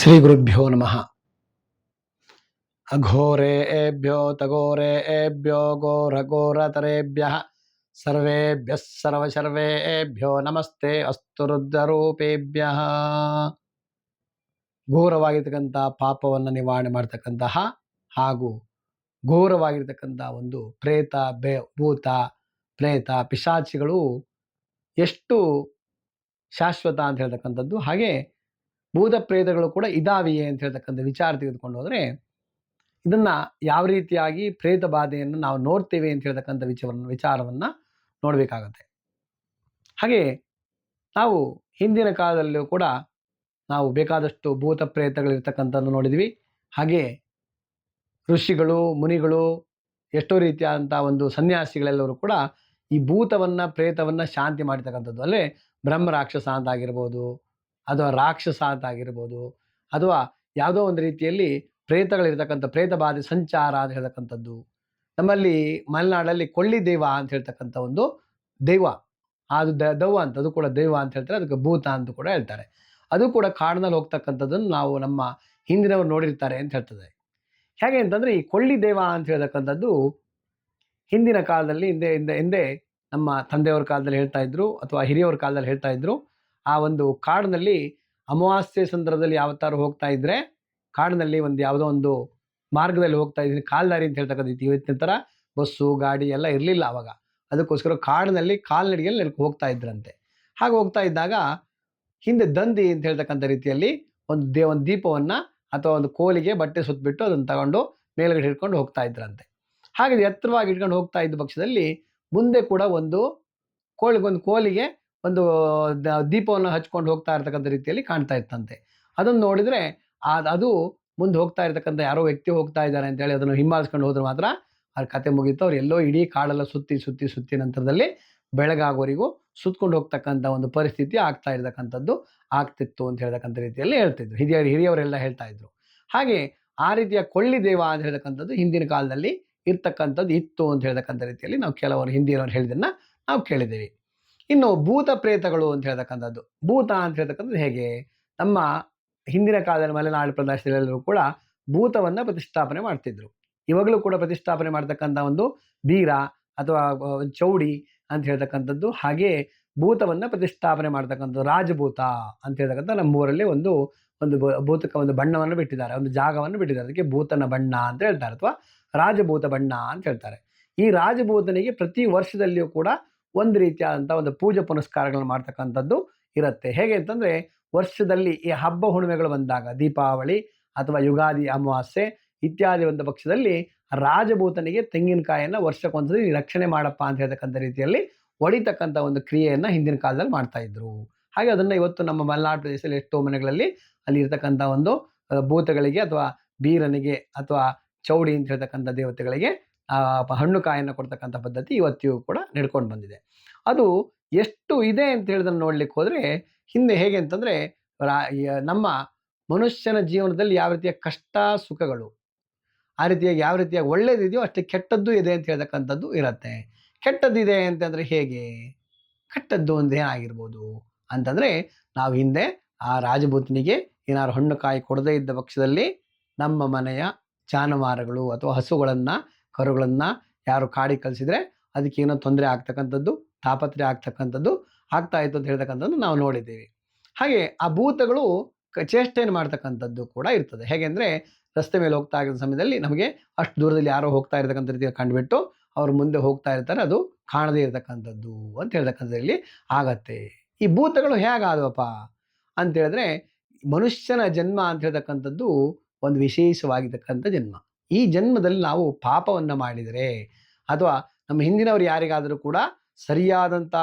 ಶ್ರೀ ಗುರುಭ್ಯೋ ನಮಃ ಘೋರ ಘೋರ ಘೋರಘೋರತರೇಭ್ಯ ಸರ್ವೇಭ್ಯ ಸರ್ವಶರ್ವೇಭ್ಯೋ ನಮಸ್ತೆ ಅಸ್ತು ರುದ್ರರೂಪೇಭ್ಯ ಘೋರವಾಗಿರ್ತಕ್ಕಂಥ ಪಾಪವನ್ನು ನಿವಾರಣೆ ಮಾಡ್ತಕ್ಕಂತಹ ಹಾಗೂ ಘೋರವಾಗಿರ್ತಕ್ಕಂಥ ಒಂದು ಪ್ರೇತ, ಬೇ, ಭೂತ, ಪ್ರೇತ, ಪಿಶಾಚಿಗಳು ಎಷ್ಟು ಶಾಶ್ವತ ಅಂತ ಹೇಳ್ತಕ್ಕಂಥದ್ದು. ಹಾಗೆ ಭೂತ ಪ್ರೇತಗಳು ಕೂಡ ಇದಾವೆಯೇ ಅಂತ ಹೇಳ್ತಕ್ಕಂಥ ವಿಚಾರ ತೆಗೆದುಕೊಂಡು ಹೋದರೆ, ಇದನ್ನ ಯಾವ ರೀತಿಯಾಗಿ ಪ್ರೇತ ಬಾಧೆಯನ್ನು ನಾವು ನೋಡ್ತೇವೆ ಅಂತ ಹೇಳ್ತಕ್ಕಂಥ ವಿಚಾರವನ್ನು ವಿಚಾರವನ್ನು ನೋಡಬೇಕಾಗತ್ತೆ. ಹಾಗೆ ನಾವು ಹಿಂದಿನ ಕಾಲದಲ್ಲೂ ಕೂಡ ನಾವು ಬೇಕಾದಷ್ಟು ಭೂತ ಪ್ರೇತಗಳಿರ್ತಕ್ಕಂಥದ್ದು ನೋಡಿದ್ವಿ. ಹಾಗೆ ಋಷಿಗಳು, ಮುನಿಗಳು, ಎಷ್ಟೋ ರೀತಿಯಾದಂಥ ಒಂದು ಸನ್ಯಾಸಿಗಳೆಲ್ಲರೂ ಕೂಡ ಈ ಭೂತವನ್ನ, ಪ್ರೇತವನ್ನ ಶಾಂತಿ ಮಾಡ್ತಕ್ಕಂಥದ್ದು ಅಲ್ಲೇ ಬ್ರಹ್ಮ, ರಾಕ್ಷಸ ಅಂತ ಆಗಿರ್ಬೋದು ಅಥವಾ ರಾಕ್ಷಸ ಅಂತ ಆಗಿರ್ಬೋದು ಅಥವಾ ಯಾವುದೋ ಒಂದು ರೀತಿಯಲ್ಲಿ ಪ್ರೇತಗಳಿರ್ತಕ್ಕಂಥ ಪ್ರೇತ ಬಾಧೆ ಸಂಚಾರ ಅಂತ ಹೇಳ್ತಕ್ಕಂಥದ್ದು. ನಮ್ಮಲ್ಲಿ ಮಲೆನಾಡಲ್ಲಿ ಕೊಳ್ಳಿ ದೈವ ಅಂತ ಹೇಳ್ತಕ್ಕಂಥ ಒಂದು ದೈವ. ಅದು ದ, ದವ್ವ ಅಂತ, ಅದು ಕೂಡ ದೈವ ಅಂತ ಹೇಳ್ತಾರೆ, ಅದಕ್ಕೆ ಭೂತ ಅಂತ ಕೂಡ ಹೇಳ್ತಾರೆ. ಅದು ಕೂಡ ಕಾಡಿನಲ್ಲಿ ಹೋಗ್ತಕ್ಕಂಥದ್ದನ್ನು ನಾವು ನಮ್ಮ ಹಿಂದಿನವರು ನೋಡಿರ್ತಾರೆ ಅಂತ ಹೇಳ್ತದೆ. ಹೇಗೆ ಅಂತಂದ್ರೆ ಈ ಕೊಳ್ಳಿ ದೇವ ಅಂತ ಹೇಳ್ತಕ್ಕಂಥದ್ದು ಹಿಂದಿನ ಕಾಲದಲ್ಲಿ ಹಿಂದೆ ಹಿಂದೆ ಹಿಂದೆ ನಮ್ಮ ತಂದೆಯವ್ರ ಕಾಲದಲ್ಲಿ ಹೇಳ್ತಾ ಇದ್ರು ಅಥವಾ ಹಿರಿಯವ್ರ ಕಾಲದಲ್ಲಿ ಹೇಳ್ತಾ ಇದ್ರು. ಆ ಒಂದು ಕಾಡಿನಲ್ಲಿ ಅಮಾವಾಸ್ಯೆ ಸಂದರ್ಭದಲ್ಲಿ ಯಾವತ್ತಾರು ಹೋಗ್ತಾ ಇದ್ರೆ ಕಾಡಿನಲ್ಲಿ ಒಂದು ಯಾವುದೋ ಒಂದು ಮಾರ್ಗದಲ್ಲಿ ಹೋಗ್ತಾ ಇದ್ದೀನಿ, ಕಾಲ್ದಾರಿ ಅಂತ ಹೇಳ್ತಕ್ಕಂಥ ಇವತ್ತಿನ ಥರ ಬಸ್ಸು, ಗಾಡಿ ಎಲ್ಲ ಇರಲಿಲ್ಲ ಆವಾಗ ಅದಕ್ಕೋಸ್ಕರ ಕಾಡಿನಲ್ಲಿ ಕಾಲ್ನಡಿಗೆಯಲ್ಲಿ ನಡ್ಕೊ ಹೋಗ್ತಾ ಇದ್ರಂತೆ. ಹಾಗೆ ಹೋಗ್ತಾ ಇದ್ದಾಗ ಹಿಂದೆ ದಂದಿ ಅಂತ ಹೇಳ್ತಕ್ಕಂಥ ರೀತಿಯಲ್ಲಿ ಒಂದು ದೇ, ಒಂದು ದೀಪವನ್ನು ಅಥವಾ ಒಂದು ಕೋಲಿಗೆ ಬಟ್ಟೆ ಸುತ್ತಬಿಟ್ಟು ಅದನ್ನು ತಗೊಂಡು ಮೇಲುಗಡೆ ಹಿಡ್ಕೊಂಡು ಹೋಗ್ತಾ ಇದ್ರಂತೆ. ಹಾಗೆ ಎತ್ತರವಾಗಿ ಇಟ್ಕೊಂಡು ಹೋಗ್ತಾ ಇದ್ದ ಪಕ್ಷದಲ್ಲಿ ಮುಂದೆ ಕೂಡ ಒಂದು ಕೋಳಿಗೊಂದು ಕೋಲಿಗೆ ಒಂದು ದೀಪವನ್ನು ಹಚ್ಕೊಂಡು ಹೋಗ್ತಾ ಇರ್ತಕ್ಕಂಥ ರೀತಿಯಲ್ಲಿ ಕಾಣ್ತಾ ಇತ್ತಂತೆ. ಅದನ್ನು ನೋಡಿದರೆ ಅದು ಮುಂದೆ ಹೋಗ್ತಾ ಇರ್ತಕ್ಕಂಥ ಯಾರೋ ವ್ಯಕ್ತಿ ಹೋಗ್ತಾ ಇದ್ದಾರೆ ಅಂತ ಹೇಳಿ ಅದನ್ನು ಹಿಂಬಾಲಿಸ್ಕೊಂಡು ಹೋದ್ರೆ ಮಾತ್ರ ಅವ್ರ ಕತೆ ಮುಗೀತು. ಅವ್ರು ಎಲ್ಲೋ ಇಡೀ ಕಾಡೆಲ್ಲ ಸುತ್ತಿ ಸುತ್ತಿ ಸುತ್ತಿ ನಂತರದಲ್ಲಿ ಬೆಳಗಾಗೋರಿಗೂ ಸುತ್ಕೊಂಡು ಹೋಗ್ತಕ್ಕಂಥ ಒಂದು ಪರಿಸ್ಥಿತಿ ಆಗ್ತಾ ಇರತಕ್ಕಂಥದ್ದು ಆಗ್ತಿತ್ತು ಅಂತ ಹೇಳ್ತಕ್ಕಂಥ ರೀತಿಯಲ್ಲಿ ಹೇಳ್ತಿದ್ರು. ಹಿರಿಯರು, ಹಿರಿಯವರೆಲ್ಲ ಹೇಳ್ತಾ ಇದ್ರು. ಹಾಗೆ ಆ ರೀತಿಯ ಕೊಳ್ಳಿ ದೇವ ಅಂತ ಹೇಳ್ತಕ್ಕಂಥದ್ದು ಹಿಂದಿನ ಕಾಲದಲ್ಲಿ ಇರ್ತಕ್ಕಂಥದ್ದು ಇತ್ತು ಅಂತ ಹೇಳ್ತಕ್ಕಂಥ ರೀತಿಯಲ್ಲಿ ನಾವು ಕೆಲವರು ಹಿಂದಿನವ್ರು ಹೇಳಿದನ್ನ ನಾವು ಕೇಳಿದ್ದೀವಿ. ಇನ್ನು ಭೂತ ಪ್ರೇತಗಳು ಅಂತ ಹೇಳ್ತಕ್ಕಂಥದ್ದು. ಭೂತ ಅಂತ ಹೇಳ್ತಕ್ಕಂಥದ್ದು ಹೇಗೆ? ನಮ್ಮ ಹಿಂದಿನ ಕಾಲದಲ್ಲಿ ಮಲೆನಾಡು ಪ್ರದೇಶದಲ್ಲೆಲ್ಲರೂ ಕೂಡ ಭೂತವನ್ನ ಪ್ರತಿಷ್ಠಾಪನೆ ಮಾಡ್ತಿದ್ರು. ಇವಾಗಲೂ ಕೂಡ ಪ್ರತಿಷ್ಠಾಪನೆ ಮಾಡ್ತಕ್ಕಂಥ ಒಂದು ಬೀರ ಅಥವಾ ಚೌಡಿ ಅಂತ ಹೇಳ್ತಕ್ಕಂಥದ್ದು. ಹಾಗೆ ಭೂತವನ್ನ ಪ್ರತಿಷ್ಠಾಪನೆ ಮಾಡ್ತಕ್ಕಂಥದ್ದು ರಾಜಭೂತ ಅಂತ ಹೇಳ್ತಕ್ಕಂಥ ನಮ್ಮೂರಲ್ಲಿ ಒಂದು ಒಂದು ಭೂತಕ್ಕೆ ಭೂತಕ ಒಂದು ಬಣ್ಣವನ್ನು ಬಿಟ್ಟಿದ್ದಾರೆ. ಒಂದು ಜಾಗವನ್ನು ಬಿಟ್ಟಿದ್ದಾರೆ. ಅದಕ್ಕೆ ಭೂತನ ಬಣ್ಣ ಅಂತ ಹೇಳ್ತಾರೆ ಅಥವಾ ರಾಜಭೂತ ಬಣ್ಣ ಅಂತ ಹೇಳ್ತಾರೆ. ಈ ರಾಜಭೂತನಿಗೆ ಪ್ರತಿ ವರ್ಷದಲ್ಲಿಯೂ ಕೂಡ ಒಂದು ರೀತಿಯಾದಂಥ ಒಂದು ಪೂಜೆ ಪುನಸ್ಕಾರಗಳನ್ನು ಮಾಡ್ತಕ್ಕಂಥದ್ದು ಇರುತ್ತೆ. ಹೇಗೆ ಅಂತಂದರೆ ವರ್ಷದಲ್ಲಿ ಈ ಹಬ್ಬ ಹುಣ್ಣಿಮೆಗಳು ಬಂದಾಗ ದೀಪಾವಳಿ ಅಥವಾ ಯುಗಾದಿ ಅಮಾವಾಸ್ಯೆ ಇತ್ಯಾದಿ ಒಂದು ಪಕ್ಷದಲ್ಲಿ ರಾಜಭೂತನಿಗೆ ತೆಂಗಿನಕಾಯಿಯನ್ನು ವರ್ಷಕ್ಕೊಂದ್ಸತಿ ನೀ ರಕ್ಷಣೆ ಮಾಡಪ್ಪ ಅಂತ ಹೇಳ್ತಕ್ಕಂಥ ರೀತಿಯಲ್ಲಿ ಹೊಡಿತಕ್ಕಂಥ ಒಂದು ಕ್ರಿಯೆಯನ್ನು ಹಿಂದಿನ ಕಾಲದಲ್ಲಿ ಮಾಡ್ತಾ ಇದ್ರು. ಹಾಗೆ ಅದನ್ನು ಇವತ್ತು ನಮ್ಮ ಮಲೆನಾಡು ಪ್ರದೇಶದಲ್ಲಿ ಎಷ್ಟೋ ಮನೆಗಳಲ್ಲಿ ಅಲ್ಲಿ ಇರ್ತಕ್ಕಂಥ ಒಂದು ಭೂತಗಳಿಗೆ ಅಥವಾ ಬೀರನಿಗೆ ಅಥವಾ ಚೌಡಿ ಅಂತ ಹೇಳ್ತಕ್ಕಂಥ ದೇವತೆಗಳಿಗೆ ಹಣ್ಣು ಕಾಯನ್ನು ಕೊಡ್ತಕ್ಕಂಥ ಪದ್ಧತಿ ಇವತ್ತಿಗೂ ಕೂಡ ನಡ್ಕೊಂಡು ಬಂದಿದೆ. ಅದು ಎಷ್ಟು ಇದೆ ಅಂತ ಹೇಳಿದ್ರೆ ನೋಡ್ಲಿಕ್ಕೆ ಹೋದರೆ, ಹಿಂದೆ ಹೇಗೆ ಅಂತಂದ್ರೆ ನಮ್ಮ ಮನುಷ್ಯನ ಜೀವನದಲ್ಲಿ ಯಾವ ರೀತಿಯ ಕಷ್ಟ, ಸುಖಗಳು, ಆ ರೀತಿಯಾಗಿ ಯಾವ ರೀತಿಯಾಗಿ ಒಳ್ಳೇದಿದೆಯೋ ಅಷ್ಟೇ ಕೆಟ್ಟದ್ದು ಇದೆ ಅಂತ ಹೇಳ್ತಕ್ಕಂಥದ್ದು ಇರತ್ತೆ. ಕೆಟ್ಟದ್ದಿದೆ ಅಂತಂದ್ರೆ ಹೇಗೆ? ಕೆಟ್ಟದ್ದು ಒಂದು ಏನಾಗಿರ್ಬೋದು ಅಂತಂದ್ರೆ, ನಾವು ಹಿಂದೆ ಆ ರಾಜಭೂತನಿಗೆ ಏನಾದ್ರು ಹಣ್ಣು ಕಾಯಿ ಕೊಡದೇ ಇದ್ದ ಪಕ್ಷದಲ್ಲಿ ನಮ್ಮ ಮನೆಯ ಜಾನುವಾರುಗಳು ಅಥವಾ ಹಸುಗಳನ್ನ ಕರುಗಳನ್ನ ಯಾರು ಕಾಡಿ ಕಲಿಸಿದ್ರೆ ಅದಕ್ಕೆ ಏನೋ ತೊಂದರೆ ಆಗ್ತಕ್ಕಂಥದ್ದು ತಾಪತ್ರೆ ಆಗ್ತಕ್ಕಂಥದ್ದು, ಆಗ್ತಾ ಇತ್ತು ಅಂತ ಹೇಳ್ತಕ್ಕಂಥದ್ದು ನಾವು ನೋಡಿದ್ದೀವಿ. ಹಾಗೆ ಆ ಭೂತಗಳು ಚೇಷ್ಟೆಯನ್ನು ಮಾಡ್ತಕ್ಕಂಥದ್ದು ಕೂಡ ಇರ್ತದೆ. ಹೇಗೆಂದ್ರೆ ರಸ್ತೆ ಮೇಲೆ ಹೋಗ್ತಾ ಇರೋ ಸಮಯದಲ್ಲಿ ನಮಗೆ ಅಷ್ಟು ದೂರದಲ್ಲಿ ಯಾರೋ ಹೋಗ್ತಾ ಇರತಕ್ಕಂಥ ರೀತಿಯ ಕಂಡುಬಿಟ್ಟು ಅವ್ರು ಮುಂದೆ ಹೋಗ್ತಾ ಇರ್ತಾರೆ, ಅದು ಕಾಣದೇ ಇರತಕ್ಕಂಥದ್ದು ಅಂತ ಹೇಳ್ತಕ್ಕಂಥದ್ರಲ್ಲಿ ಆಗತ್ತೆ. ಈ ಭೂತಗಳು ಹೇಗಾದವಪ್ಪ ಅಂತ ಹೇಳಿದ್ರೆ ಮನುಷ್ಯನ ಜನ್ಮ ಅಂತ ಹೇಳ್ತಕ್ಕಂಥದ್ದು ಒಂದು ವಿಶೇಷವಾಗಿರ್ತಕ್ಕಂಥ ಜನ್ಮ. ಈ ಜನ್ಮದಲ್ಲಿ ನಾವು ಪಾಪವನ್ನು ಮಾಡಿದರೆ ಅಥವಾ ನಮ್ಮ ಹಿಂದಿನವರು ಯಾರಿಗಾದರೂ ಕೂಡ ಸರಿಯಾದಂಥ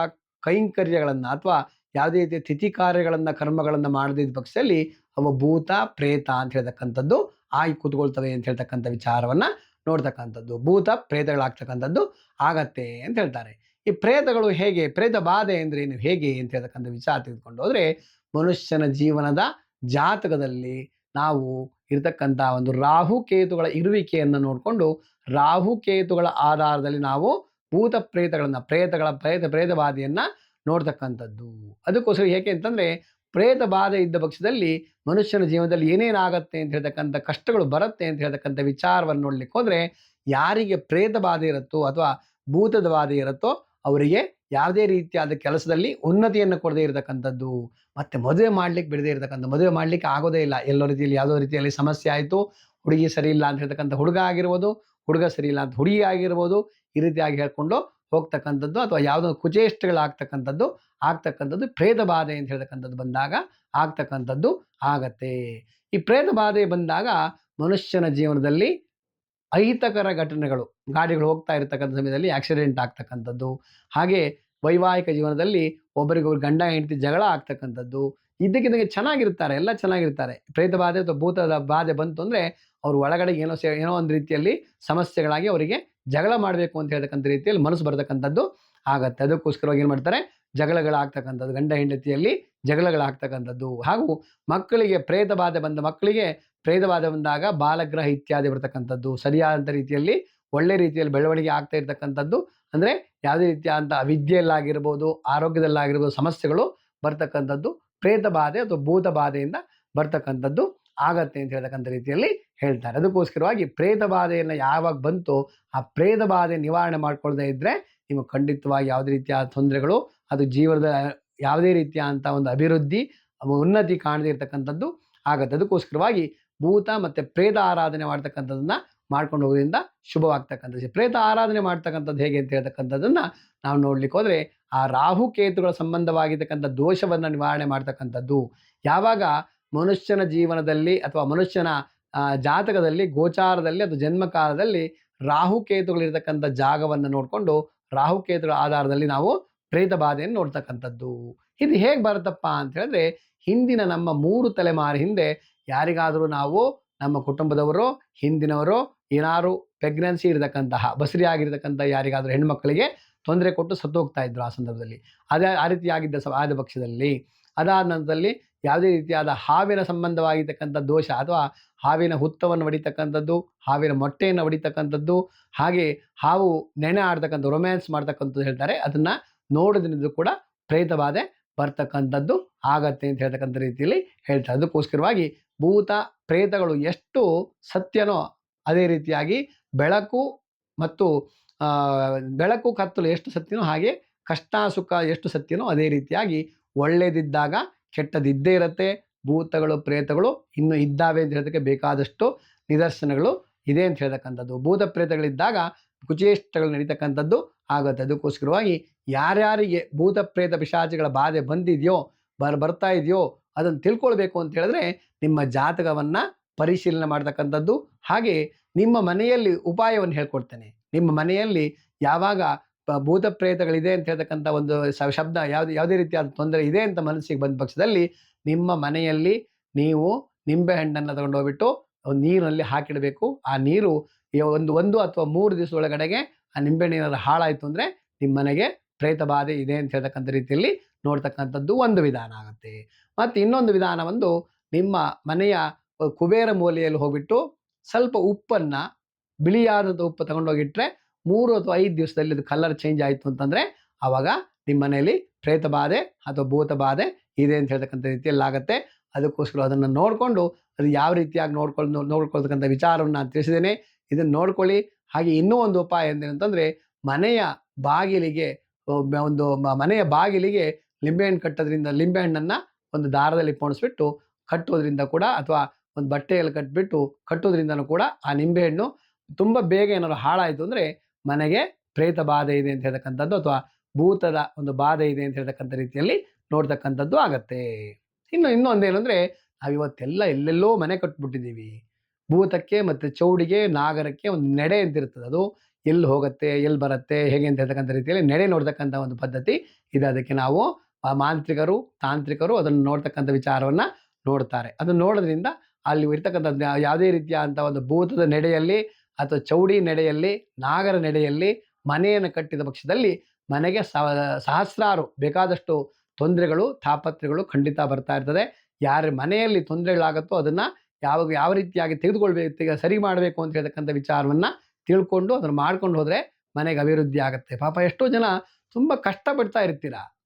ಕೈಂಕರ್ಯಗಳನ್ನು ಅಥವಾ ಯಾವುದೇ ರೀತಿಯ ತಿಥಿ ಕಾರ್ಯಗಳನ್ನು, ಕರ್ಮಗಳನ್ನು ಮಾಡದಿದ್ದ ಪಕ್ಷದಲ್ಲಿ ಅವ ಭೂತ, ಪ್ರೇತ ಅಂತ ಹೇಳ್ತಕ್ಕಂಥದ್ದು ಆಗಿ ಕೂತ್ಕೊಳ್ತವೆ ಅಂತ ಹೇಳ್ತಕ್ಕಂಥ ವಿಚಾರವನ್ನು ನೋಡ್ತಕ್ಕಂಥದ್ದು. ಭೂತ, ಪ್ರೇತಗಳಾಗ್ತಕ್ಕಂಥದ್ದು ಆಗತ್ತೆ ಅಂತ ಹೇಳ್ತಾರೆ. ಈ ಪ್ರೇತಗಳು ಹೇಗೆ, ಪ್ರೇತ ಬಾಧೆ ಅಂದರೆ ಏನು, ಹೇಗೆ ಅಂತ ಹೇಳ್ತಕ್ಕಂಥ ವಿಚಾರ ತಿಳ್ಕೊಂಡು ಹೋದರೆ ಮನುಷ್ಯನ ಜೀವನದ ಜಾತಕದಲ್ಲಿ ನಾವು ಇರತಕ್ಕಂಥ ಒಂದು ರಾಹುಕೇತುಗಳ ಇರುವಿಕೆಯನ್ನು ನೋಡಿಕೊಂಡು ರಾಹುಕೇತುಗಳ ಆಧಾರದಲ್ಲಿ ನಾವು ಭೂತ ಪ್ರೇತಗಳನ್ನು, ಪ್ರೇತಗಳ ಪ್ರೇತ ಪ್ರೇತ ಬಾಧೆಯನ್ನ ನೋಡ್ತಕ್ಕಂಥದ್ದು. ಅದಕ್ಕೋಸ್ಕರ ಏಕೆ ಅಂತಂದರೆ ಪ್ರೇತ ಬಾಧೆ ಇದ್ದ ಪಕ್ಷದಲ್ಲಿ ಮನುಷ್ಯನ ಜೀವನದಲ್ಲಿ ಏನೇನಾಗತ್ತೆ ಅಂತ ಹೇಳ್ತಕ್ಕಂಥ ಕಷ್ಟಗಳು ಬರುತ್ತೆ ಅಂತ ಹೇಳ್ತಕ್ಕಂಥ ವಿಚಾರವನ್ನು ನೋಡಲಿಕ್ಕೆ ಹೋದರೆ ಯಾರಿಗೆ ಪ್ರೇತ ಬಾಧೆ ಇರುತ್ತೋ ಅಥವಾ ಭೂತದ ಬಾಧೆ ಇರುತ್ತೋ ಅವರಿಗೆ ಯಾವುದೇ ರೀತಿಯಾದ ಕೆಲಸದಲ್ಲಿ ಉನ್ನತಿಯನ್ನು ಕೊಡದೇ ಇರತಕ್ಕಂಥದ್ದು, ಮತ್ತೆ ಮದುವೆ ಮಾಡ್ಲಿಕ್ಕೆ ಬಿಡದೇ ಇರತಕ್ಕಂಥ, ಮದುವೆ ಮಾಡ್ಲಿಕ್ಕೆ ಆಗೋದೇ ಇಲ್ಲ. ಎಲ್ಲೋ ರೀತಿಯಲ್ಲಿ, ಯಾವುದೋ ರೀತಿಯಲ್ಲಿ ಸಮಸ್ಯೆ ಆಯಿತು, ಹುಡುಗಿ ಸರಿ ಇಲ್ಲ ಅಂತ ಹೇಳ್ತಕ್ಕಂಥ ಹುಡುಗ ಆಗಿರ್ಬೋದು, ಹುಡುಗ ಸರಿ ಇಲ್ಲ ಅಂತ ಹುಡುಗಿ ಆಗಿರ್ಬೋದು, ಈ ರೀತಿಯಾಗಿ ಹೇಳ್ಕೊಂಡು ಹೋಗ್ತಕ್ಕಂಥದ್ದು ಅಥವಾ ಯಾವುದೋ ಕುಚೇಷ್ಟಗಳಾಗ್ತಕ್ಕಂಥದ್ದು, ಆಗ್ತಕ್ಕಂಥದ್ದು ಪ್ರೇತ ಬಾಧೆ ಅಂತ ಹೇಳ್ತಕ್ಕಂಥದ್ದು ಬಂದಾಗ ಆಗ್ತಕ್ಕಂಥದ್ದು ಆಗತ್ತೆ. ಈ ಪ್ರೇತ ಬಾಧೆ ಬಂದಾಗ ಮನುಷ್ಯನ ಜೀವನದಲ್ಲಿ ಅಹಿತಕರ ಘಟನೆಗಳು, ಗಾಡಿಗಳು ಹೋಗ್ತಾ ಇರತಕ್ಕಂಥ ಸಮಯದಲ್ಲಿ ಆಕ್ಸಿಡೆಂಟ್ ಆಗ್ತಕ್ಕಂಥದ್ದು, ಹಾಗೆ ವೈವಾಹಿಕ ಜೀವನದಲ್ಲಿ ಒಬ್ಬರಿಗೊಬ್ರು ಗಂಡ, ಹೆಂಡತಿ ಜಗಳ ಆಗ್ತಕ್ಕಂಥದ್ದು ಇದ್ದಕ್ಕಿದ್ದಂಗೆ ಚೆನ್ನಾಗಿರ್ತಾರೆ, ಎಲ್ಲ ಚೆನ್ನಾಗಿರ್ತಾರೆ. ಪ್ರೇತ ಬಾಧೆ ಅಥವಾ ಭೂತದ ಬಾಧೆ ಬಂತು ಅಂದರೆ ಅವ್ರು ಒಳಗಡೆ ಏನೋ ಏನೋ ಒಂದು ರೀತಿಯಲ್ಲಿ ಸಮಸ್ಯೆಗಳಾಗಿ ಅವರಿಗೆ ಜಗಳ ಮಾಡಬೇಕು ಅಂತ ಹೇಳ್ತಕ್ಕಂಥ ರೀತಿಯಲ್ಲಿ ಮನಸ್ಸು ಬರ್ತಕ್ಕಂಥದ್ದು ಆಗತ್ತೆ. ಅದಕ್ಕೋಸ್ಕರವಾಗಿ ಏನು ಮಾಡ್ತಾರೆ? ಜಗಳಗಳಾಗ್ತಕ್ಕಂಥದ್ದು, ಗಂಡ, ಹೆಂಡತಿಯಲ್ಲಿ ಜಗಳಗಳಾಗ್ತಕ್ಕಂಥದ್ದು. ಹಾಗೂ ಮಕ್ಕಳಿಗೆ ಪ್ರೇತ ಬಾಧೆ ಬಂದ ಮಕ್ಕಳಿಗೆ ಪ್ರೇತ ಬಾಧೆ ಬಂದಾಗ ಬಾಲಗ್ರಹ ಇತ್ಯಾದಿ ಬರ್ತಕ್ಕಂಥದ್ದು, ಸರಿಯಾದಂಥ ರೀತಿಯಲ್ಲಿ ಒಳ್ಳೆ ರೀತಿಯಲ್ಲಿ ಬೆಳವಣಿಗೆ ಆಗ್ತಾ ಇರ್ತಕ್ಕಂಥದ್ದು, ಅಂದರೆ ಯಾವುದೇ ರೀತಿಯಾದಂಥ ವಿದ್ಯೆಯಲ್ಲಾಗಿರ್ಬೋದು ಆರೋಗ್ಯದಲ್ಲಾಗಿರ್ಬೋದು ಸಮಸ್ಯೆಗಳು ಬರ್ತಕ್ಕಂಥದ್ದು ಪ್ರೇತ ಬಾಧೆ ಅಥವಾ ಭೂತ ಬಾಧೆಯಿಂದ ಬರ್ತಕ್ಕಂಥದ್ದು ಆಗತ್ತೆ ಅಂತ ಹೇಳ್ತಕ್ಕಂಥ ರೀತಿಯಲ್ಲಿ ಹೇಳ್ತಾರೆ. ಅದಕ್ಕೋಸ್ಕರವಾಗಿ ಪ್ರೇತ ಬಾಧೆಯನ್ನು ಯಾವಾಗ ಬಂತು ಆ ಪ್ರೇತ ಬಾಧೆ ನಿವಾರಣೆ ಮಾಡ್ಕೊಳ್ಳದೆ ಇದ್ದರೆ ನಿಮಗೆ ಖಂಡಿತವಾಗಿ ಯಾವುದೇ ರೀತಿಯ ತೊಂದರೆಗಳು, ಅದು ಜೀವನದ ಯಾವುದೇ ರೀತಿಯಾದಂಥ ಒಂದು ಅಭಿವೃದ್ಧಿ, ಉನ್ನತಿ ಕಾಣದೇ ಇರತಕ್ಕಂಥದ್ದು ಆಗತ್ತೆ. ಅದಕ್ಕೋಸ್ಕರವಾಗಿ ಭೂತ ಮತ್ತು ಪ್ರೇತ ಆರಾಧನೆ ಮಾಡ್ತಕ್ಕಂಥದ್ದನ್ನು ಮಾಡ್ಕೊಂಡು ಹೋಗೋದ್ರಿಂದ ಶುಭವಾಗ್ತಕ್ಕಂಥದ್ದು ಪ್ರೇತ ಆರಾಧನೆ ಮಾಡ್ತಕ್ಕಂಥದ್ದು ಹೇಗೆ ಅಂತ ಹೇಳ್ತಕ್ಕಂಥದ್ದನ್ನು ನಾವು ನೋಡ್ಲಿಕ್ಕೆ ಹೋದರೆ ಆ ರಾಹುಕೇತುಗಳ ಸಂಬಂಧವಾಗಿರ್ತಕ್ಕಂಥ ದೋಷವನ್ನು ನಿವಾರಣೆ ಮಾಡ್ತಕ್ಕಂಥದ್ದು. ಯಾವಾಗ ಮನುಷ್ಯನ ಜೀವನದಲ್ಲಿ ಅಥವಾ ಮನುಷ್ಯನ ಜಾತಕದಲ್ಲಿ, ಗೋಚಾರದಲ್ಲಿ ಅಥವಾ ಜನ್ಮಕಾಲದಲ್ಲಿ ರಾಹುಕೇತುಗಳಿರ್ತಕ್ಕಂಥ ಜಾಗವನ್ನು ನೋಡಿಕೊಂಡು ರಾಹುಕೇತುಗಳ ಆಧಾರದಲ್ಲಿ ನಾವು ಪ್ರೇತ ಬಾಧೆಯನ್ನು ನೋಡ್ತಕ್ಕಂಥದ್ದು. ಇದು ಹೇಗೆ ಬರುತ್ತಪ್ಪ ಅಂತ ಹೇಳಿದ್ರೆ ಹಿಂದಿನ ನಮ್ಮ ಮೂರು ತಲೆಮಾರು ಹಿಂದೆ ಯಾರಿಗಾದರೂ ನಾವು ನಮ್ಮ ಕುಟುಂಬದವರು, ಹಿಂದಿನವರು ಏನಾದ್ರು ಪ್ರೆಗ್ನೆನ್ಸಿ ಇರತಕ್ಕಂತಹ ಬಸರಿ ಆಗಿರ್ತಕ್ಕಂಥ ಯಾರಿಗಾದರೂ ಹೆಣ್ಮಕ್ಳಿಗೆ ತೊಂದರೆ ಕೊಟ್ಟು ಸತ್ತು ಹೋಗ್ತಾ ಇದ್ರು ಆ ಸಂದರ್ಭದಲ್ಲಿ. ಅದೇ ಆ ರೀತಿಯಾಗಿದ್ದ ಸ, ಆದ ಪಕ್ಷದಲ್ಲಿ. ಅದಾದ ನಂತರದಲ್ಲಿ ಯಾವುದೇ ರೀತಿಯಾದ ಹಾವಿನ ಸಂಬಂಧವಾಗಿರ್ತಕ್ಕಂಥ ದೋಷ ಅಥವಾ ಹಾವಿನ ಹುತ್ತವನ್ನು ಹೊಡಿತಕ್ಕಂಥದ್ದು, ಹಾವಿನ ಮೊಟ್ಟೆಯನ್ನು ಹೊಡಿತಕ್ಕಂಥದ್ದು, ಹಾಗೆ ಹಾವು ನೆನೆ ಆಡ್ತಕ್ಕಂಥ ರೊಮ್ಯಾನ್ಸ್ ಮಾಡ್ತಕ್ಕಂಥದ್ದು ಹೇಳ್ತಾರೆ, ಅದನ್ನು ನೋಡೋದ್ರಿಂದ ಕೂಡ ಪ್ರೇತವಾದೆ ಬರ್ತಕ್ಕಂಥದ್ದು ಆಗತ್ತೆ ಅಂತ ಹೇಳ್ತಕ್ಕಂಥ ರೀತಿಯಲ್ಲಿ ಹೇಳ್ತಾರೆ. ಅದಕ್ಕೋಸ್ಕರವಾಗಿ ಭೂತ ಪ್ರೇತಗಳು ಎಷ್ಟು ಸತ್ಯನೋ ಅದೇ ರೀತಿಯಾಗಿ ಬೆಳಕು ಮತ್ತು ಬೆಳಕು ಕತ್ತಲು ಎಷ್ಟು ಸತ್ಯನೋ ಹಾಗೆ ಕಷ್ಟ ಸುಖ ಎಷ್ಟು ಸತ್ಯನೋ ಅದೇ ರೀತಿಯಾಗಿ ಒಳ್ಳೆಯದಿದ್ದಾಗ ಕೆಟ್ಟದಿದ್ದೇ ಇರುತ್ತೆ. ಭೂತಗಳು, ಪ್ರೇತಗಳು ಇನ್ನೂ ಇದ್ದಾವೆ ಅಂತ ಹೇಳೋದಕ್ಕೆ ಬೇಕಾದಷ್ಟು ನಿದರ್ಶನಗಳು ಇದೆ ಅಂತ ಹೇಳ್ತಕ್ಕಂಥದ್ದು. ಭೂತ ಪ್ರೇತಗಳಿದ್ದಾಗ ಕುಚೇಷ್ಟಗಳು ನಡೀತಕ್ಕಂಥದ್ದು ಆಗುತ್ತೆ. ಅದಕ್ಕೋಸ್ಕರವಾಗಿ ಯಾರ್ಯಾರಿಗೆ ಭೂತ ಪ್ರೇತ ಪಿಶಾಚಿಗಳ ಬಾಧೆ ಬಂದಿದೆಯೋ, ಬರ್, ಬರ್ತಾ ಇದೆಯೋ ಅದನ್ನು ತಿಳ್ಕೊಳ್ಬೇಕು ಅಂತ ಹೇಳಿದ್ರೆ ನಿಮ್ಮ ಜಾತಕವನ್ನು ಪರಿಶೀಲನೆ ಮಾಡ್ತಕ್ಕಂಥದ್ದು. ಹಾಗೆ ನಿಮ್ಮ ಮನೆಯಲ್ಲಿ ಉಪಾಯವನ್ನು ಹೇಳ್ಕೊಡ್ತೇನೆ. ನಿಮ್ಮ ಮನೆಯಲ್ಲಿ ಯಾವಾಗ ಭೂತ ಪ್ರೇತಗಳಿದೆ ಅಂತ ಹೇಳ್ತಕ್ಕಂಥ ಒಂದು ಶಬ್ದ ಯಾವ್ದು, ಯಾವುದೇ ರೀತಿಯಾದ ತೊಂದರೆ ಇದೆ ಅಂತ ಮನಸ್ಸಿಗೆ ಬಂದ ಪಕ್ಷದಲ್ಲಿ ನಿಮ್ಮ ಮನೆಯಲ್ಲಿ ನೀವು ನಿಂಬೆ ಹಣ್ಣನ್ನು ತಗೊಂಡು ಹೋಗ್ಬಿಟ್ಟು ಒಂದು ನೀರಿನಲ್ಲಿ ಹಾಕಿಡಬೇಕು. ಆ ನೀರು ಒಂದು ಒಂದು ಅಥವಾ ಮೂರು ದಿವಸ ಒಳಗಡೆಗೆ ಆ ನಿಂಬೆಹಣ್ಣು ಏನಾದರೂ ಹಾಳಾಯಿತು ಅಂದರೆ ನಿಮ್ಮ ಮನೆಗೆ ಪ್ರೇತ ಬಾಧೆ ಇದೆ ಅಂತ ಹೇಳ್ತಕ್ಕಂಥ ರೀತಿಯಲ್ಲಿ ನೋಡ್ತಕ್ಕಂಥದ್ದು ಒಂದು ವಿಧಾನ ಆಗುತ್ತೆ. ಮತ್ತು ಇನ್ನೊಂದು ವಿಧಾನ ಒಂದು ನಿಮ್ಮ ಮನೆಯ ಕುಬೇರ ಮೂಲೆಯಲ್ಲಿ ಹೋಗ್ಬಿಟ್ಟು ಸ್ವಲ್ಪ ಉಪ್ಪನ್ನು ಬಿಳಿಯಾದಂಥ ಉಪ್ಪು ತಗೊಂಡೋಗಿಟ್ರೆ ಮೂರು ಅಥವಾ ಐದು ದಿವಸದಲ್ಲಿ ಅದು ಕಲರ್ ಚೇಂಜ್ ಆಯಿತು ಅಂತಂದರೆ ಆವಾಗ ನಿಮ್ಮ ಮನೆಯಲ್ಲಿ ಪ್ರೇತ ಬಾಧೆ ಅಥವಾ ಭೂತ ಬಾಧೆ ಇದೆ ಅಂತ ಹೇಳ್ತಕ್ಕಂಥ ರೀತಿಯಲ್ಲಿ ಆಗುತ್ತೆ. ಅದಕ್ಕೋಸ್ಕರ ಅದನ್ನು ನೋಡಿಕೊಂಡು ಅದು ಯಾವ ರೀತಿಯಾಗಿ ನೋಡ್ಕೊಂಡು ನೋಡ್ಕೊಳ್ತಕ್ಕಂಥ ವಿಚಾರವನ್ನು ನಾನು ತಿಳಿಸಿದ್ದೇನೆ. ಇದನ್ನು ನೋಡ್ಕೊಳ್ಳಿ. ಹಾಗೆ ಇನ್ನೂ ಒಂದು ಉಪಾಯ ಅಂತಂದರೆ ಮನೆಯ ಬಾಗಿಲಿಗೆ ಒಂದು ಮನೆಯ ಬಾಗಿಲಿಗೆ ಲಿಂಬೆಹಣ್ಣು ಕಟ್ಟೋದ್ರಿಂದ ಲಿಂಬೆ ಹಣ್ಣನ್ನು ಒಂದು ದಾರದಲ್ಲಿ ಪೋಣಿಸ್ಬಿಟ್ಟು ಕಟ್ಟೋದ್ರಿಂದ ಕೂಡ ಅಥವಾ ಒಂದು ಬಟ್ಟೆಯಲ್ಲಿ ಕಟ್ಟಿಬಿಟ್ಟು ಕಟ್ಟೋದ್ರಿಂದನೂ ಕೂಡ ಆ ನಿಂಬೆಹಣ್ಣು ತುಂಬ ಬೇಗ ಏನಾದ್ರು ಹಾಳಾಯಿತು ಅಂದರೆ ಮನೆಗೆ ಪ್ರೇತ ಬಾಧೆ ಇದೆ ಅಂತ ಹೇಳ್ತಕ್ಕಂಥದ್ದು ಅಥವಾ ಭೂತದ ಒಂದು ಬಾಧೆ ಇದೆ ಅಂತ ಹೇಳ್ತಕ್ಕಂಥ ರೀತಿಯಲ್ಲಿ ನೋಡ್ತಕ್ಕಂಥದ್ದು ಆಗತ್ತೆ. ಇನ್ನು ಇನ್ನೊಂದು ಏನು ನಾವು ಇವತ್ತೆಲ್ಲ ಎಲ್ಲೆಲ್ಲೋ ಮನೆ ಕಟ್ಬಿಟ್ಟಿದ್ದೀವಿ. ಭೂತಕ್ಕೆ ಮತ್ತು ಚೌಡಿಗೆ, ನಾಗರಕ್ಕೆ ಒಂದು ನೆಡೆ ಅಂತ ಇರ್ತದೆ. ಅದು ಎಲ್ಲಿ ಹೋಗುತ್ತೆ, ಎಲ್ಲಿ ಬರುತ್ತೆ, ಹೇಗೆ ಅಂತ ಹೇಳ್ತಕ್ಕಂಥ ರೀತಿಯಲ್ಲಿ ನೆಡೆ ನೋಡ್ತಕ್ಕಂಥ ಒಂದು ಪದ್ಧತಿ ಇದೆ. ಅದಕ್ಕೆ ನಾವು ಮಾಂತ್ರಿಕರು, ತಾಂತ್ರಿಕರು ಅದನ್ನು ನೋಡ್ತಕ್ಕಂಥ ವಿಚಾರವನ್ನು ನೋಡ್ತಾರೆ. ಅದನ್ನು ನೋಡೋದ್ರಿಂದ ಅಲ್ಲಿ ಇರ್ತಕ್ಕಂಥ ಯಾವುದೇ ರೀತಿಯಾದಂಥ ಒಂದು ಭೂತದ ನೆಡೆಯಲ್ಲಿ ಅಥವಾ ಚೌಡಿ ನೆಡೆಯಲ್ಲಿ, ನಾಗರ ನೆಡೆಯಲ್ಲಿ ಮನೆಯನ್ನು ಕಟ್ಟಿದ ಪಕ್ಷದಲ್ಲಿ ಮನೆಗೆ ಸಹಸ್ರಾರು ಬೇಕಾದಷ್ಟು ತೊಂದರೆಗಳು ತಾಪತ್ರೆಗಳು ಖಂಡಿತ ಬರ್ತಾ ಇರ್ತದೆ. ಯಾರ ಮನೆಯಲ್ಲಿ ತೊಂದರೆಗಳಾಗುತ್ತೋ ಅದನ್ನು ಯಾವಾಗ ಯಾವ ರೀತಿಯಾಗಿ ತೆಗೆದುಕೊಳ್ಬೇಕು, ತೆಗೆ- ಸರಿ ಮಾಡಬೇಕು ಅಂತ ಹೇಳ್ತಕ್ಕಂಥ ವಿಚಾರವನ್ನು ತಿಳ್ಕೊಂಡು ಅದನ್ನು ಮಾಡ್ಕೊಂಡು ಹೋದರೆ ಮನೆಗೆ ಅಭಿವೃದ್ಧಿ ಆಗುತ್ತೆ. ಪಾಪ ಎಷ್ಟೋ ಜನ ತುಂಬ ಕಷ್ಟಪಡ್ತಾ ಇರ್ತೀರಾ?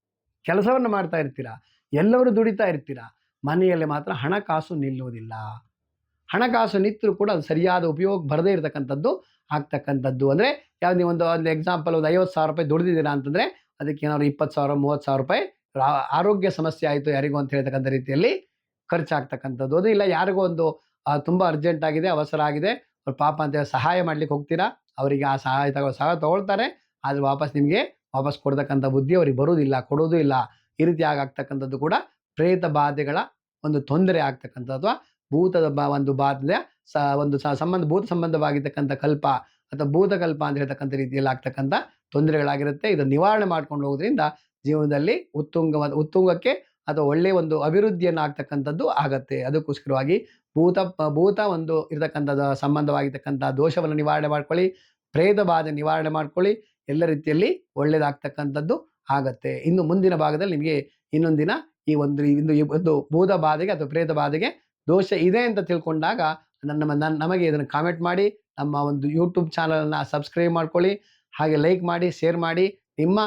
ಕೆಲಸವನ್ನು ಮಾಡ್ತಾ ಇರ್ತೀರಾ? ಎಲ್ಲರೂ ದುಡಿತಾ ಇರ್ತೀರಾ? ಮನೆಯಲ್ಲಿ ಮಾತ್ರ ಹಣಕಾಸು ನಿಲ್ಲುವುದಿಲ್ಲ. ಹಣಕಾಸು ನಿಂತರೂ ಕೂಡ ಅದು ಸರಿಯಾದ ಉಪಯೋಗ ಬರದೇ ಇರತಕ್ಕಂಥದ್ದು ಆಗ್ತಕ್ಕಂಥದ್ದು. ಅಂದರೆ ಯಾವ್ದು ನೀವು ಒಂದು ಒಂದು ಎಕ್ಸಾಂಪಲ್ ಒಂದು ಐವತ್ತು ಸಾವಿರ ರೂಪಾಯಿ ದುಡಿದಿದ್ದೀರಾ ಅಂತಂದರೆ ಅದಕ್ಕೆ ಏನಾದ್ರು ಇಪ್ಪತ್ತು ಸಾವಿರ, ಮೂವತ್ತು ಸಾವಿರ ರೂಪಾಯಿ ಆರೋಗ್ಯ ಸಮಸ್ಯೆ ಆಯಿತು ಯಾರಿಗೂ ಅಂತ ಹೇಳ್ತಕ್ಕಂಥ ರೀತಿಯಲ್ಲಿ ಖರ್ಚಾಗ್ತಕ್ಕಂಥದ್ದು. ಅದು ಇಲ್ಲ, ಯಾರಿಗೂ ಒಂದು ತುಂಬ ಅರ್ಜೆಂಟ್ ಆಗಿದೆ, ಅವಸರ ಆಗಿದೆ, ಅವ್ರ ಪಾಪ ಅಂತ ಸಹಾಯ ಮಾಡ್ಲಿಕ್ಕೆ ಹೋಗ್ತೀರಾ? ಅವರಿಗೆ ಆ ಸಹಾಯ ತಗೋ, ಸಹಾಯ ತಗೊಳ್ತಾರೆ, ಆದರೆ ವಾಪಸ್ ನಿಮಗೆ ವಾಪಸ್ ಕೊಡ್ತಕ್ಕಂಥ ಬುದ್ಧಿ ಅವರಿಗೆ ಬರುವುದಿಲ್ಲ ಕೊಡೋದು ಇಲ್ಲ. ಈ ರೀತಿಯಾಗಿ ಆಗ್ತಕ್ಕಂಥದ್ದು ಕೂಡ ಪ್ರೇತ ಬಾಧೆಗಳ ಒಂದು ತೊಂದರೆ ಆಗ್ತಕ್ಕಂಥದ್ದು ಅಥವಾ ಭೂತದ ಬ ಒಂದು ಬಾಧೆಯ ಸ ಒಂದು ಸಂಬಂಧ, ಭೂತ ಸಂಬಂಧವಾಗಿರ್ತಕ್ಕಂಥ ಕಲ್ಪ ಅಥವಾ ಭೂತಕಲ್ಪ ಅಂತ ಹೇಳ್ತಕ್ಕಂಥ ರೀತಿಯಲ್ಲಿ ಆಗ್ತಕ್ಕಂಥ ತೊಂದರೆಗಳಾಗಿರುತ್ತೆ. ಇದನ್ನು ನಿವಾರಣೆ ಮಾಡ್ಕೊಂಡು ಹೋಗೋದ್ರಿಂದ ಜೀವನದಲ್ಲಿ ಉತ್ತುಂಗ ಉತ್ತುಂಗಕ್ಕೆ ಅಥವಾ ಒಳ್ಳೆಯ ಒಂದು ಅಭಿವೃದ್ಧಿಯನ್ನು ಆಗ್ತಕ್ಕಂಥದ್ದು ಆಗತ್ತೆ. ಅದಕ್ಕೋಸ್ಕರವಾಗಿ ಭೂತ ಭೂತ ಒಂದು ಇರತಕ್ಕಂಥದ್ದು ಸಂಬಂಧವಾಗಿರ್ತಕ್ಕಂಥ ದೋಷವನ್ನು ನಿವಾರಣೆ ಮಾಡ್ಕೊಳ್ಳಿ ಪ್ರೇತ ಬಾಧೆ ನಿವಾರಣೆ ಮಾಡ್ಕೊಳ್ಳಿ. ಎಲ್ಲ ರೀತಿಯಲ್ಲಿ ಒಳ್ಳೇದಾಗ್ತಕ್ಕಂಥದ್ದು ಆಗತ್ತೆ. ಇನ್ನು ಮುಂದಿನ ಭಾಗದಲ್ಲಿ ನಿಮಗೆ ಇನ್ನೊಂದಿನ ಈ ಒಂದು ಇಂದು ಒಂದು ಭೂತ ಬಾಧೆಗೆ ಅಥವಾ ಪ್ರೇತ ಬಾಧೆಗೆ ದೋಷ ಇದೆ ಅಂತ ತಿಳ್ಕೊಂಡಾಗ ನನ್ನ ನನ್ನ, ನಮಗೆ ಇದನ್ನು ಕಾಮೆಂಟ್ ಮಾಡಿ, ನಮ್ಮ ಒಂದು ಯೂಟ್ಯೂಬ್ ಚಾನಲನ್ನು ಸಬ್ಸ್ಕ್ರೈಬ್ ಮಾಡ್ಕೊಳ್ಳಿ, ಹಾಗೆ ಲೈಕ್ ಮಾಡಿ ಶೇರ್ ಮಾಡಿ, ನಿಮ್ಮ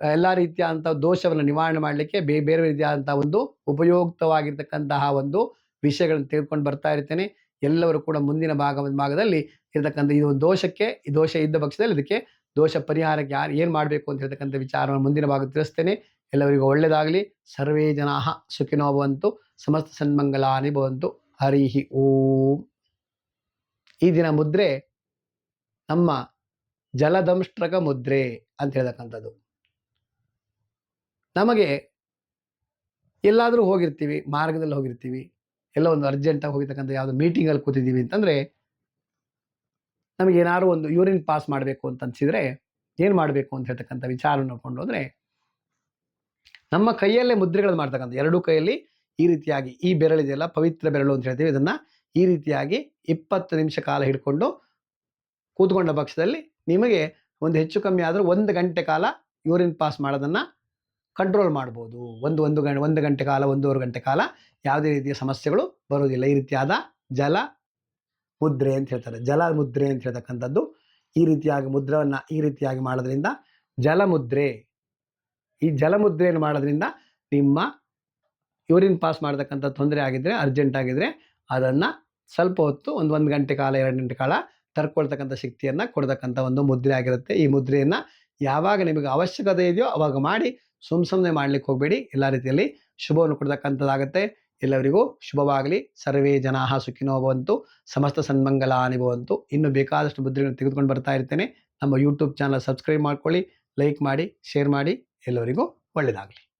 ಎಲ್ಲ ರೀತಿಯಾದಂಥ ದೋಷವನ್ನು ನಿವಾರಣೆ ಮಾಡಲಿಕ್ಕೆ ಬೇರೆ ಬೇರೆ ರೀತಿಯಾದಂಥ ಒಂದು ಉಪಯುಕ್ತವಾಗಿರ್ತಕ್ಕಂತಹ ಒಂದು ವಿಷಯಗಳನ್ನು ತಿಳ್ಕೊಂಡು ಬರ್ತಾ ಇರ್ತೇನೆ. ಎಲ್ಲರೂ ಕೂಡ ಮುಂದಿನ ಭಾಗ ಭಾಗದಲ್ಲಿ ಇರತಕ್ಕಂಥ ಇದು ದೋಷಕ್ಕೆ, ಈ ದೋಷ ಇದ್ದ ಪಕ್ಷದಲ್ಲಿ ಇದಕ್ಕೆ ದೋಷ ಪರಿಹಾರಕ್ಕೆ ಯಾರು ಏನು ಮಾಡಬೇಕು ಅಂತ ಹೇಳ್ತಕ್ಕಂಥ ವಿಚಾರವನ್ನು ಮುಂದಿನ ಭಾಗ ತಿಳಿಸ್ತೇನೆ. ಎಲ್ಲರಿಗೂ ಒಳ್ಳೆಯದಾಗಲಿ ಸರ್ವೇ ಜನಾ ಸುಖಿನೋ ಭವಂತು. ಸಮಸ್ತ ಸನ್ಮಂಗಲಾನಿ ಭವಂತು. ಹರಿಹಿ ಓಂ. ಈ ದಿನ ಮುದ್ರೆ ನಮ್ಮ ಜಲದಂಷ್ಟ್ರಕ ಮುದ್ರೆ ಅಂತ ಹೇಳ್ತಕ್ಕಂಥದ್ದು. ನಮಗೆ ಎಲ್ಲಾದರೂ ಹೋಗಿರ್ತೀವಿ, ಮಾರ್ಗದಲ್ಲಿ ಹೋಗಿರ್ತೀವಿ. ಎಲ್ಲ ಒಂದು ಅರ್ಜೆಂಟಾಗಿ ಹೋಗಿರ್ತಕ್ಕಂಥ ಯಾವುದೋ ಮೀಟಿಂಗಲ್ಲಿ ಕೂತಿದ್ದೀವಿ ಅಂತಂದರೆ ನಮಗೆ ಏನಾದ್ರು ಒಂದು ಯೂರಿನ್ ಪಾಸ್ ಮಾಡಬೇಕು ಅಂತ ಅನ್ಸಿದ್ರೆ ಏನು ಮಾಡಬೇಕು ಅಂತ ಹೇಳ್ತಕ್ಕಂಥ ವಿಚಾರ ನೋಡ್ಕೊಂಡು ಹೋದರೆ, ನಮ್ಮ ಕೈಯಲ್ಲೇ ಮುದ್ರೆಗಳು ಮಾಡ್ತಕ್ಕಂಥ ಎರಡೂ ಕೈಯಲ್ಲಿ ಈ ರೀತಿಯಾಗಿ ಈ ಬೆರಳಿದೆಯಲ್ಲ, ಪವಿತ್ರ ಬೆರಳು ಅಂತ ಹೇಳ್ತೀವಿ. ಇದನ್ನು ಈ ರೀತಿಯಾಗಿ ಇಪ್ಪತ್ತು ನಿಮಿಷ ಕಾಲ ಹಿಡ್ಕೊಂಡು ಕೂತ್ಕೊಂಡ ಪಕ್ಷದಲ್ಲಿ ನಿಮಗೆ ಒಂದು ಹೆಚ್ಚು ಕಮ್ಮಿ ಆದರೂ ಒಂದು ಗಂಟೆ ಕಾಲ ಯೂರಿನ್ ಪಾಸ್ ಮಾಡೋದನ್ನು ಕಂಟ್ರೋಲ್ ಮಾಡ್ಬೋದು. ಒಂದು ಒಂದು ಗಂಟೆ ಒಂದು ಗಂಟೆ ಕಾಲ, ಒಂದೂವರೆ ಗಂಟೆ ಕಾಲ ಯಾವುದೇ ರೀತಿಯ ಸಮಸ್ಯೆಗಳು ಬರೋದಿಲ್ಲ ಈ ರೀತಿಯಾದ ಜಲ ಮುದ್ರೆ ಅಂತ ಹೇಳ್ತಾರೆ. ಜಲ ಮುದ್ರೆ ಅಂತ ಹೇಳ್ತಕ್ಕಂಥದ್ದು ಈ ರೀತಿಯಾಗಿ ಮುದ್ರವನ್ನು ಈ ರೀತಿಯಾಗಿ ಮಾಡೋದ್ರಿಂದ ಜಲಮುದ್ರೆ. ಈ ಜಲಮುದ್ರೆಯನ್ನು ಮಾಡೋದ್ರಿಂದ ನಿಮ್ಮ ಯೂರಿನ್ ಪಾಸ್ ಮಾಡತಕ್ಕಂಥ ತೊಂದರೆ ಆಗಿದ್ರೆ, ಅರ್ಜೆಂಟ್ ಆಗಿದ್ರೆ ಅದನ್ನು ಸ್ವಲ್ಪ ಹೊತ್ತು ಒಂದು ಒಂದು ಗಂಟೆ ಕಾಲ, ಎರಡು ಗಂಟೆ ಕಾಲ ತರ್ಕೊಳ್ತಕ್ಕಂಥ ಶಕ್ತಿಯನ್ನು ಕೊಡ್ತಕ್ಕಂಥ ಒಂದು ಮುದ್ರೆ ಆಗಿರುತ್ತೆ. ಈ ಮುದ್ರೆಯನ್ನು ಯಾವಾಗ ನಿಮಗೆ ಅವಶ್ಯಕತೆ ಇದೆಯೋ ಅವಾಗ ಮಾಡಿ ಸುಮ್ ಸುಮ್ಮನೆ ಮಾಡ್ಲಿಕ್ಕೆ ಹೋಗಬೇಡಿ. ಎಲ್ಲ ರೀತಿಯಲ್ಲಿ ಶುಭವನ್ನು ಕೊಡ್ತಕ್ಕಂಥದ್ದಾಗುತ್ತೆ. ಎಲ್ಲರಿಗೂ ಶುಭವಾಗಲಿ. ಸರ್ವೇ ಜನಾ ಸುಖಿನೋ ಭವಂತು. ಸಮಸ್ತ ಸನ್ಮಂಗಲಾನಿ ಭವಂತು ಇನ್ನು ಬೇಕಾದಷ್ಟು ಬುದ್ಧಿಗಳನ್ನು ತೆಗೆದುಕೊಂಡು ಬರ್ತಾ ಇರ್ತೇನೆ. ನಮ್ಮ ಯೂಟ್ಯೂಬ್ ಚಾನಲ್ ಸಬ್ಸ್ಕ್ರೈಬ್ ಮಾಡ್ಕೊಳ್ಳಿ, ಲೈಕ್ ಮಾಡಿ, ಶೇರ್ ಮಾಡಿ. ಎಲ್ಲರಿಗೂ ಒಳ್ಳೆಯದಾಗಲಿ.